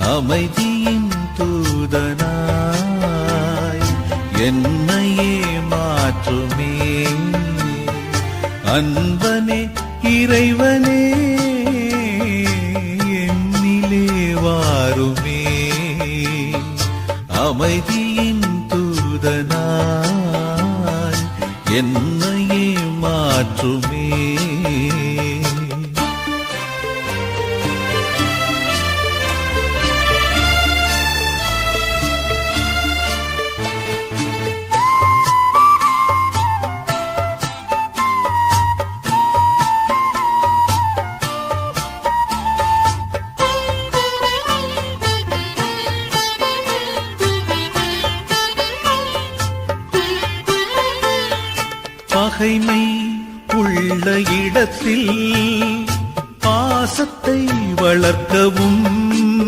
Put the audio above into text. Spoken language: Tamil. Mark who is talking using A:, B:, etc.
A: அமைதியின் தூதனாய் என்னையே மாற்றுமே. அன்பனே இறைவனே என்னிலே வாருமே. அமைதியின் தூதனாய் என்னையே மாற்றுமே. பகைமை உள்ள இடத்தில் பாசத்தை வளர்க்கவும்